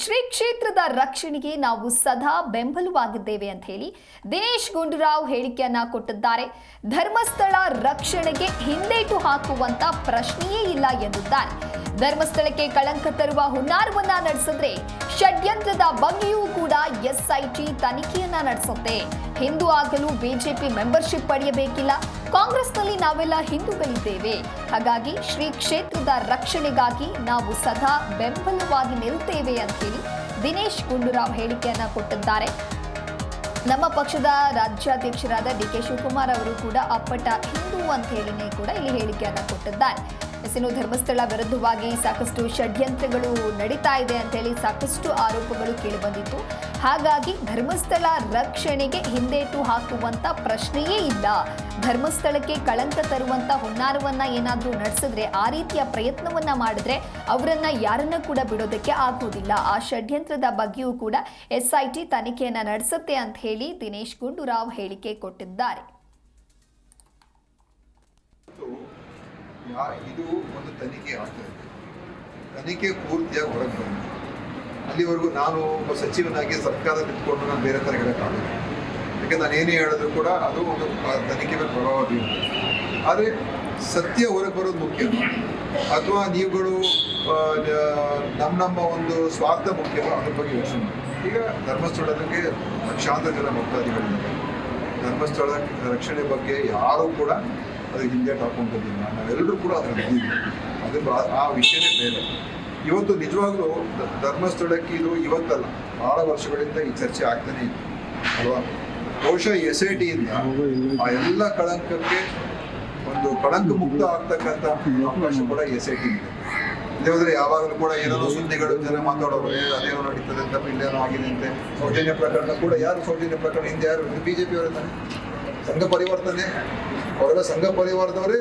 ಶ್ರೀ ಕ್ಷೇತ್ರದ ರಕ್ಷಣೆಗೆ ನಾವು ಸದಾ ಬೆಂಬಲವಾಗಿದ್ದೇವೆ ಅಂತ ಹೇಳಿ ದಿನೇಶ್ ಗುಂಡೂರಾವ್ ಹೇಳಿಕೆಯನ್ನ ಕೊಟ್ಟಿದ್ದಾರೆ. ಧರ್ಮಸ್ಥಳ ರಕ್ಷಣೆಗೆ ಹಿಂದೇಟು ಹಾಕುವಂತ ಪ್ರಶ್ನೆಯೇ ಇಲ್ಲ ಎಂದಿದ್ದಾರೆ. ಧರ್ಮಸ್ಥಳಕ್ಕೆ ಕಳಂಕ ತರುವ ಹುನ್ನಾರವನ್ನ ನಡೆಸಿದ್ರೆ ಷಡ್ಯಂತ್ರದ ಬಗ್ಗೆಯೂ ಕೂಡ ಎಸ್ಐಟಿ ತನಿಖೆಯನ್ನ ನಡೆಸುತ್ತೆ. ಹಿಂದೂ ಆಗಲು ಬಿಜೆಪಿ ಮೆಂಬರ್ಶಿಪ್ ಪಡೆಯಬೇಕಿಲ್ಲ. ಕಾಂಗ್ರೆಸ್ನಲ್ಲಿ ನಾವೆಲ್ಲ ಹಿಂದೂಗಳಿದ್ದೇವೆ. ಹಾಗಾಗಿ ಶ್ರೀ ಕ್ಷೇತ್ರದ ರಕ್ಷಣೆಗಾಗಿ ನಾವು ಸದಾ ಬೆಂಬಲವಾಗಿ ನಿಲ್ತೇವೆ ಅಂತೇಳಿ ದಿನೇಶ್ ಗುಂಡೂರಾವ್ ಹೇಳಿಕೆಯನ್ನ ಕೊಟ್ಟಿದ್ದಾರೆ. ನಮ್ಮ ಪಕ್ಷದ ರಾಜ್ಯಾಧ್ಯಕ್ಷರಾದ ಡಿ ಕೆ ಶಿವಕುಮಾರ್ ಅವರು ಕೂಡ ಅಪ್ಪಟ ಹಿಂದೂ ಅಂತ ಹೇಳಿನೇ ಕೂಡ ಇಲ್ಲಿ ಹೇಳಿಕೆಯನ್ನ ಕೊಟ್ಟಿದ್ದಾರೆ. ಇನ್ನು ಧರ್ಮಸ್ಥಳ ವಿರುದ್ಧವಾಗಿ ಸಾಕಷ್ಟು ಷಡ್ಯಂತ್ರಗಳು ನಡೀತಾ ಇದೆ ಅಂತ ಹೇಳಿ ಸಾಕಷ್ಟು ಆರೋಪಗಳು ಕೇಳಿಬಂದಿತ್ತು ಹಾಗಾಗಿ ಧರ್ಮಸ್ಥಳ ರಕ್ಷಣೆಗೆ ಹಿಂದೇಟು ಹಾಕುವಂತ ಪ್ರಶ್ನೆಯೇ ಇಲ್ಲ. ಧರ್ಮಸ್ಥಳಕ್ಕೆ ಕಳಂಕ ತರುವಂತ ಹುನ್ನಾರವನ್ನ ಏನಾದ್ರೂ ನಡೆಸಿದ್ರೆ ಆ ರೀತಿಯ ಪ್ರಯತ್ನವನ್ನ ಮಾಡಿದ್ರೆ ಅವರನ್ನ ಯಾರನ್ನ ಕೂಡ ಬಿಡೋದಕ್ಕೆ ಆಗುವುದಿಲ್ಲ. ಆ ಷಡ್ಯಂತ್ರದ ಬಗ್ಗೆಯೂ ಕೂಡ ಎಸ್ಐಟಿ ತನಿಖೆಯನ್ನ ನಡೆಸುತ್ತೆ ಅಂತ ಹೇಳಿ ದಿನೇಶ್ ಗುಂಡೂರಾವ್ ಹೇಳಿಕೆ ಕೊಟ್ಟಿದ್ದಾರೆ. ಇದು ಒಂದು ತನಿಖೆ ಆಗ್ತದೆ ತನಿಖೆ ಪೂರ್ತಿಯಾಗಿ ಹೊರಗೆ ಬಂದಿದೆ. ಅಲ್ಲಿವರೆಗೂ ನಾನು ಒಬ್ಬ ಸಚಿವನಾಗಿ ಸರ್ಕಾರ ನಿಂತ್ಕೊಂಡು ನಾನು ಬೇರೆ ಥರ ಹೇಳೋಕ್ಕಾಗಲ್ಲ ಯಾಕಂದ್ರೆ ನಾನು ಏನೇ ಹೇಳಿದ್ರು ಕೂಡ ಅದು ಒಂದು ತನಿಖೆ ಮೇಲೆ ಪ್ರಭಾವ ಬೀರುತ್ತೆ. ಆದರೆ ಸತ್ಯ ಹೊರಗೆ ಬರೋದು ಮುಖ್ಯ. ಅಥವಾ ನೀವುಗಳು ನಮ್ಮ ನಮ್ಮ ಒಂದು ಸ್ವಾರ್ಥ ಮುಖ್ಯವೋ ಅದ್ರ ಬಗ್ಗೆ ಯೋಚನೆ ಮಾಡಿ. ಈಗ ಧರ್ಮಸ್ಥಳಕ್ಕೆ ಲಕ್ಷಾಂತರ ಜನ ಭಕ್ತಾದಿಗಳಿದ್ದಾರೆ. ಧರ್ಮಸ್ಥಳ ರಕ್ಷಣೆ ಬಗ್ಗೆ ಯಾರೂ ಕೂಡ ಅದು ಹಿಂದೇಟು ಹಾಕೊಂತದಿಲ್ಲ ನಾವೆಲ್ಲರೂ ಕೂಡ ಅದನ್ನು ಇದ್ದೀವಿ ಅದು ಆ ವಿಷಯನೇ ಬೇರೆ. ಇವತ್ತು ನಿಜವಾಗ್ಲೂ ಧರ್ಮಸ್ಥಳಕ್ಕೆ ಇದು ಇವತ್ತಲ್ಲ. ಬಹಳ ವರ್ಷಗಳಿಂದ ಈ ಚರ್ಚೆ ಆಗ್ತಾನೆ ಇತ್ತು. ಅಲ್ವಾ? ಬಹುಶಃ ಎಸ್ ಐ ಟಿಯಿಂದ ಆ ಎಲ್ಲ ಕಳಂಕಕ್ಕೆ ಒಂದು ಕಳಂಕ ಮುಕ್ತ ಆಗ್ತಕ್ಕಂಥ ಅವಕಾಶ ಕೂಡ ಎಸ್ ಐ ಟಿ ಇದೆ. ಇಲ್ಲದ್ರೆ ಯಾವಾಗಲೂ ಕೂಡ ಏನೋ ಸುದ್ದಿಗಳು, ಜನ ಮಾತಾಡೋರು ಅದೇನೋ ನಡೀತದೆ ಅಂತ ಇಲ್ಲೇನೋ ಆಗಿದೆ ಅಂತೆ. ಸೌಜನ್ಯ ಪ್ರಕರಣ ಕೂಡ ಯಾರು ಸೌಜನ್ಯ ಪ್ರಕರಣ? ಹಿಂದೆ ಯಾರು? ಬಿಜೆಪಿ ಅವರಿದ್ದಾನೆ ಸಂಘ ಪರಿವರ್ತನೆ? ಅವರೆಲ್ಲ ಸಂಘ ಪರಿವಾರದವರೇ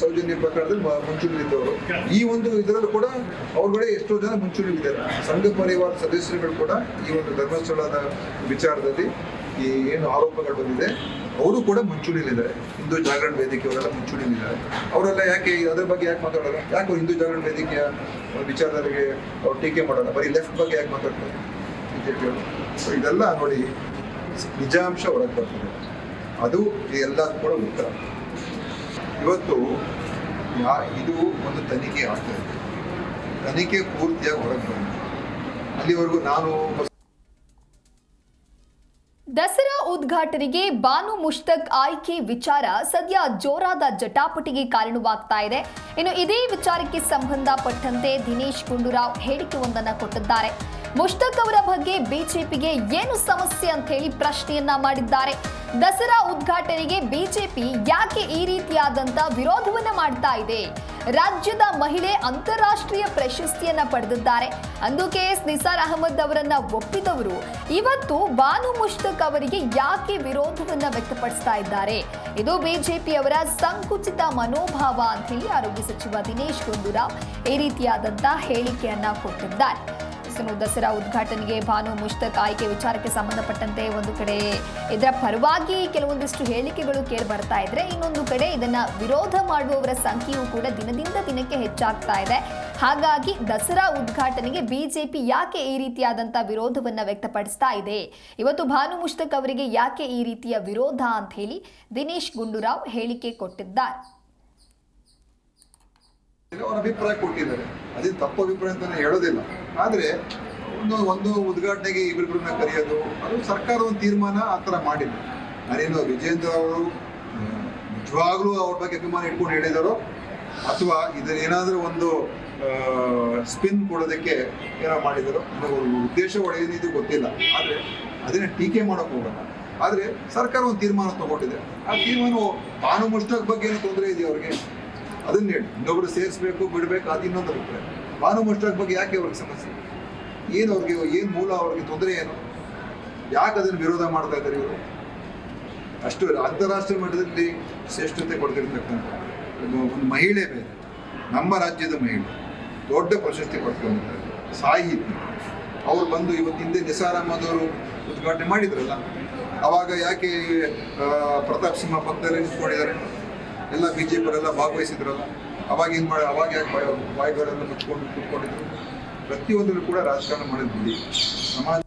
ಸೌಜನ್ಯ ಪ್ರಕರಣದಲ್ಲಿ ಮುಂಚೂಣಿಲಿದ್ದವರು ಈ ಒಂದು ಇದರಲ್ಲೂ ಕೂಡ ಅವ್ರುಗಳೇ ಎಷ್ಟೋ ಜನ ಮುಂಚೂಣಿಲಿದ್ದಾರೆ ಸಂಘ ಪರಿವಾರ ಸದಸ್ಯರುಗಳು ಕೂಡ ಈ ಒಂದು ಧರ್ಮಸ್ಥಳದ ವಿಚಾರದಲ್ಲಿ ಈ ಏನು ಆರೋಪಗಳು ಬಂದಿದೆ. ಅವರು ಕೂಡ ಮುಂಚೂಣಿಲಿದ್ದಾರೆ ಹಿಂದೂ ಜಾಗರಣ ವೇದಿಕೆಯವರೆಲ್ಲ ಮುಂಚೂಣಿಲಿದ್ದಾರೆ ಅವರೆಲ್ಲ ಯಾಕೆ ಅದ್ರ ಬಗ್ಗೆ ಯಾಕೆ ಮಾತಾಡೋಲ್ಲ? ಯಾಕೆ ಹಿಂದೂ ಜಾಗರಣ ವೇದಿಕೆಯ ವಿಚಾರದಲ್ಲಿ ಅವ್ರು ಟೀಕೆ ಮಾಡೋಲ್ಲ? ಬರೀ ಲೆಫ್ಟ್ ಬಗ್ಗೆ ಯಾಕೆ ಮಾತಾಡ್ತಾರೆ? ಬಿಜೆಪಿಯವರು. ಸೊ ಇದೆಲ್ಲ ನೋಡಿ, ನಿಜಾಂಶ ಹೊರಗೆ ಬರ್ತದೆ. ಅದು ಎಲ್ಲ ಕೂಡ ಉತ್ತರ. ಇವತ್ತು ಯಾ ಇದು ಒಂದು ತನಿಖೆ ಆಗ್ತದೆ ತನಿಖೆ ಪೂರ್ತಿಯಾಗಿ ಹೊರಗೆ ಬಂದಿದೆ. ಅಲ್ಲಿವರೆಗೂ ನಾನು ದಸರಾ ಉದ್ಘಾಟನೆಗೆ ಬಾನು ಮುಷ್ತಕ್ ಆಯ್ಕೆ ವಿಚಾರ ಸದ್ಯ ಜೋರಾದ ಜಟಾಪಟಿಗೆ ಕಾರಣವಾಗ್ತಾ ಇದೆ. ಇನ್ನು ಇದೇ ವಿಚಾರಕ್ಕೆ ಸಂಬಂಧಪಟ್ಟಂತೆ ದಿನೇಶ್ ಗುಂಡೂರಾವ್ ಹೇಳಿಕೆಯೊಂದನ್ನು ಕೊಟ್ಟಿದ್ದಾರೆ. ಮುಷ್ತಕ್ ಅವರ ಬಗ್ಗೆ ಬಿಜೆಪಿಗೆ ಏನು ಸಮಸ್ಯೆ ಅಂತ ಹೇಳಿ ಪ್ರಶ್ನೆಯನ್ನ ಮಾಡಿದ್ದಾರೆ. ದಸರಾ ಉದ್ಘಾಟನೆಗೆ ಬಿಜೆಪಿ ಯಾಕೆ ಈ ರೀತಿಯಾದಂತ ವಿರೋಧವನ್ನ ಮಾಡ್ತಾ ಇದೆ? ರಾಜ್ಯದ ಮಹಿಳೆ ಅಂತಾರಾಷ್ಟ್ರೀಯ ಪ್ರಶಸ್ತಿಯನ್ನ ಪಡೆದಿದ್ದಾರೆ. ಅಂದು ಕೆ ಎಸ್ ನಿಸಾರ್ ಅಹಮದ್ ಅವರನ್ನ ಒಪ್ಪಿದವರು. ಇವತ್ತು ಬಾನು ಮುಷ್ತಕ್ ಅವರಿಗೆ ಯಾಕೆ ವಿರೋಧವನ್ನ ವ್ಯಕ್ತಪಡಿಸ್ತಾ ಇದ್ದಾರೆ? ಇದು ಬಿಜೆಪಿ ಅವರ ಸಂಕುಚಿತ ಮನೋಭಾವ ಅಂತ ಹೇಳಿ ಆರೋಗ್ಯ ಸಚಿವ ದಿನೇಶ್ ಗುಂಡೂರಾವ್ ಈ ರೀತಿಯಾದಂತ ಹೇಳಿಕೆಯನ್ನ ಕೊಟ್ಟಿದ್ದಾರೆ. ಇನ್ನು ದಸರಾ ಉದ್ಘಾಟನೆಗೆ ಭಾನು ಮುಷ್ತಕ್ ಆಯ್ಕೆ ವಿಚಾರಕ್ಕೆ ಸಂಬಂಧಪಟ್ಟಂತೆ ಒಂದು ಕಡೆ ಇದರ ಪರವಾಗಿ ಕೆಲವೊಂದಿಷ್ಟು ಹೇಳಿಕೆಗಳು ಕೇಳಿ ಬರ್ತಾ ಇದ್ರೆ ಇನ್ನೊಂದು ಕಡೆ ಇದನ್ನ ವಿರೋಧ ಮಾಡುವವರ ಸಂಖ್ಯೆಯೂ ಕೂಡ ದಿನದಿಂದ ದಿನಕ್ಕೆ ಹೆಚ್ಚಾಗ್ತಾ ಇದೆ. ಹಾಗಾಗಿ ದಸರಾ ಉದ್ಘಾಟನೆಗೆ ಬಿಜೆಪಿ ಯಾಕೆ ಈ ರೀತಿಯಾದಂತಹ ವಿರೋಧವನ್ನ ವ್ಯಕ್ತಪಡಿಸ್ತಾ ಇದೆ? ಇವತ್ತು ಭಾನು ಮುಷ್ತಕ್ ಅವರಿಗೆ ಯಾಕೆ ಈ ರೀತಿಯ ವಿರೋಧ ಅಂತ ಹೇಳಿ ದಿನೇಶ್ ಗುಂಡೂರಾವ್ ಹೇಳಿಕೆ ಕೊಟ್ಟಿದ್ದಾರೆ. ಅವ್ರ ಅಭಿಪ್ರಾಯ ಕೊಟ್ಟಿದ್ದಾರೆ. ಅದೇ ತಪ್ಪು ಅಭಿಪ್ರಾಯ ಅಂತ ಹೇಳೋದಿಲ್ಲ. ಆದ್ರೆ ಒಂದು ಒಂದು ಉದ್ಘಾಟನೆಗೆ ಇಬ್ಬರಿಬ್ಬರನ್ನ ಕರೆಯೋದು, ಅದು ಸರ್ಕಾರ ಒಂದು ತೀರ್ಮಾನ ಆ ಥರ ಮಾಡಿಲ್ಲ. ನಾನೇನು ವಿಜೇಂದ್ರ ಅವರು ನಿಜವಾಗ್ಲೂ ಅವ್ರ ಬಗ್ಗೆ ಅಭಿಮಾನ ಇಟ್ಕೊಂಡು ಹೇಳಿದಾರೋ, ಅಥವಾ ಇದನ್ನ ಏನಾದರೂ ಒಂದು ಸ್ಪಿನ್ ಕೊಡೋದಕ್ಕೆ ಏನೋ ಮಾಡಿದರು ಉದ್ದೇಶ ಒಡೆಯದಿದ್ದು ಗೊತ್ತಿಲ್ಲ. ಆದರೆ ಅದನ್ನ ಟೀಕೆ ಮಾಡೋಕೆ ಹೋಗಲ್ಲ. ಆದರೆ ಸರ್ಕಾರ ಒಂದು ತೀರ್ಮಾನ ತಗೊಂಡಿದೆ. ಆ ತೀರ್ಮಾನ ಕಾನೂನು ಮುಷ್ಟಾಕ್ ಬಗ್ಗೆ ಏನು ತೊಂದರೆ ಇದೆಯಾ ಅವ್ರಿಗೆ? ಅದನ್ನ ಹೇಳಿ ಇನ್ನೊಬ್ರು ಸೇರಿಸ್ಬೇಕು, ಬಿಡಬೇಕು, ಅದು ಇನ್ನೊಂದು ಅಭಿಪ್ರಾಯ ಮುಷ್ಟಾಕ್ ಬಗ್ಗೆ ಯಾಕೆ ಅವ್ರಿಗೆ ಸಮಸ್ಯೆ? ಏನು ಅವ್ರಿಗೆ, ಏನು ಮೂಲ ಅವ್ರಿಗೆ ತೊಂದರೆ ಏನು? ಯಾಕೆ ಅದನ್ನು ವಿರೋಧ ಮಾಡ್ತಾ ಇದ್ದಾರೆ ಇವರು? ಅಷ್ಟು ಅಂತಾರಾಷ್ಟ್ರೀಯ ಮಟ್ಟದಲ್ಲಿ ಶ್ರೇಷ್ಠತೆ ಕೊಡ್ತಿರ್ತಕ್ಕಂಥ ಒಂದು ಮಹಿಳೆ ಬೇರೆ. ನಮ್ಮ ರಾಜ್ಯದ ಮಹಿಳೆ. ದೊಡ್ಡ ಪ್ರಶಸ್ತಿ ಪಡ್ಕೊಂಡಿದ್ದಾರೆ. ಸಾಹಿತಿ. ಅವ್ರು ಬಂದು ಇವತ್ತು ಹಿಂದೆ ನಿಸಾರ್ ಉದ್ಘಾಟನೆ ಮಾಡಿದ್ರಲ್ಲ, ಅವಾಗ ಯಾಕೆ ಪ್ರತಾಪ್ ಸಿಂಹ ಪಕ್ಕದಲ್ಲೇ ನಿಂತ್ಕೊಂಡಿದ್ದಾರೆ? ಎಲ್ಲ ಬಿ ಜೆ ಪಿಯವರೆಲ್ಲ ಭಾಗವಹಿಸಿದ್ರಲ್ಲ? ಅವಾಗ ಏನು ಮಾಡಿ, ಅವಾಗ ಯಾಕೆ ಬಾಯಿ ಬಾಯಿಗಳೆಲ್ಲ ಮುಚ್ಕೊಂಡು ಕೂತ್ಕೊಂಡಿದ್ರು? ಪ್ರತಿಯೊಂದರಲ್ಲೂ ಕೂಡ ರಾಜಕಾರಣ ಮಾಡಿದ್ವಿ. ಸಮಾಜ